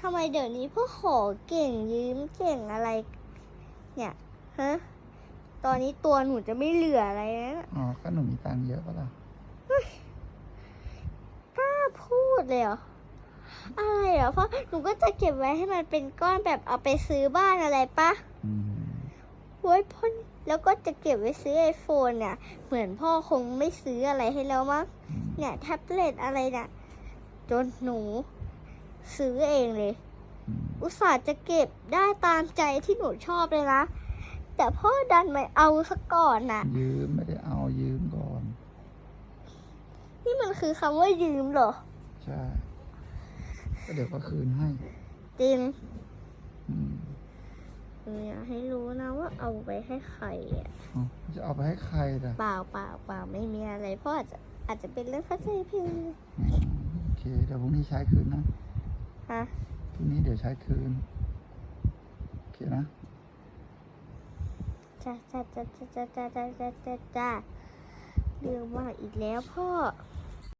ทำไมเดี๋ยวนี้พ่อขอเก่งยืมเก่งอะไร เนี่ยฮะตอนนี้ตัวหนูจะไม่เหลืออะไรแล้วนะอ๋อ ก็หนูมีตังค์เยอะปะล่ะ กล้าพูดเลยเหรออะไรเหรอเพราะหนูก็จะเก็บไว้ให้มันเป็นก้อนแบบเอาไปซื้อบ้านอะไรปะอืมโว้ยพ่อแล้วก็จะเก็บไว้ซื้อไอโฟนเนี่ย เหมือนพ่อคงไม่ซื้ออะไรให้แล้วมั้ง อืมเนี่ยแท็บเล็ตอะไรเนี่ยจนหนู ซื้อเองเลยอืมอุตส่าห์จะเก็บได้ตามใจที่หนูชอบเลยนะ แต่พ่อดันไม่เอาซะก่อนน่ะ ยืมไม่ได้เอายืมก่อน นี่มันคือคำว่ายืมเหรอ ใช่ก็เดี๋ยวก็คืนให้ จริงอืมหนูอยากให้รู้นะว่าเอาไปให้ใครอะ เอาจะเอาไปให้ใครล่ะเปล่าเปล่าเปล่าไม่มีอะไร พ่ออาจจะอาจจะเป็นเรื่องเข้าใจผิด อืมโอเคเดี๋ยวพรุ่งนี้ใช้คืนนะ ฮะพรุ่งนี้เดี๋ยวใช้คืน โอเคนะ จ้าจ้าจ้าจ้าจ้าจ้าจ้าจ้าจ้าเรื่องมากอีกแล้วพ่ออ